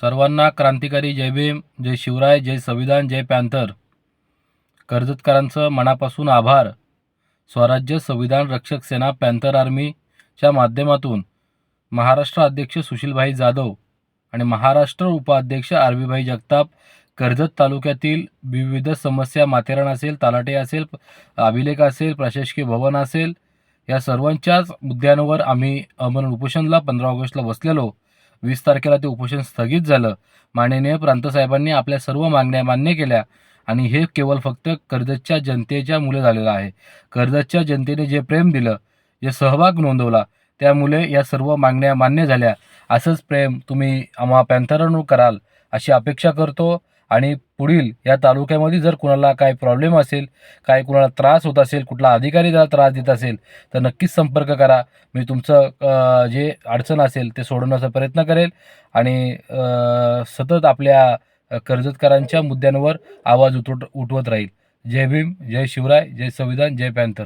सर्वांना क्रांतिकारी जय भीम जय शिवराय जय संविधान जय पॅन्थर. कर्जतकरांचं मनापासून आभार. स्वराज्य संविधान रक्षक सेना पॅन्थर आर्मीच्या माध्यमातून महाराष्ट्र अध्यक्ष सुशीलभाई जाधव आणि महाराष्ट्र उपाध्यक्ष आरबीभाई जगताप कर्जत तालुक्यातील विविध समस्या माथेरान असेल तलाटे असेल अभिलेख असेल प्रशासकीय भवन असेल या सर्वांच्याच मुद्द्यांवर आम्ही अमरण उपोषणला पंधरा ऑगस्टला बसलेलो. वीस तारखेला ते उपोषण स्थगित झालं. माननीय प्रांतसाहेबांनी आपल्या सर्व मागण्या मान्य केल्या आणि हे केवळ फक्त कर्जतच्या जनतेच्या मुले झालेलं आहे. कर्जतच्या जनतेने जे प्रेम दिलं जे सहभाग नोंदवला त्यामुळे या सर्व मागण्या मान्य झाल्या. असंच प्रेम तुम्ही आम्हा पॅन्थरांवर कराल अशी अपेक्षा करतो. आणि पुढील या तालुक्यामध्ये जर कुणाला काय प्रॉब्लेम असेल काय कुणाला त्रास होत असेल कुठला अधिकारी जरा त्रास देत असेल तर नक्कीच संपर्क करा. मी तुमचं जे अडचण असेल ते सोडवण्याचा प्रयत्न करेल आणि सतत आपल्या कर्जतकारांच्या कर्जतकरांच्या मुद्द्यांवर आवाज उठवत उठवत राहील. जय भीम जय शिवराय जय संविधान जय पॅन्थर.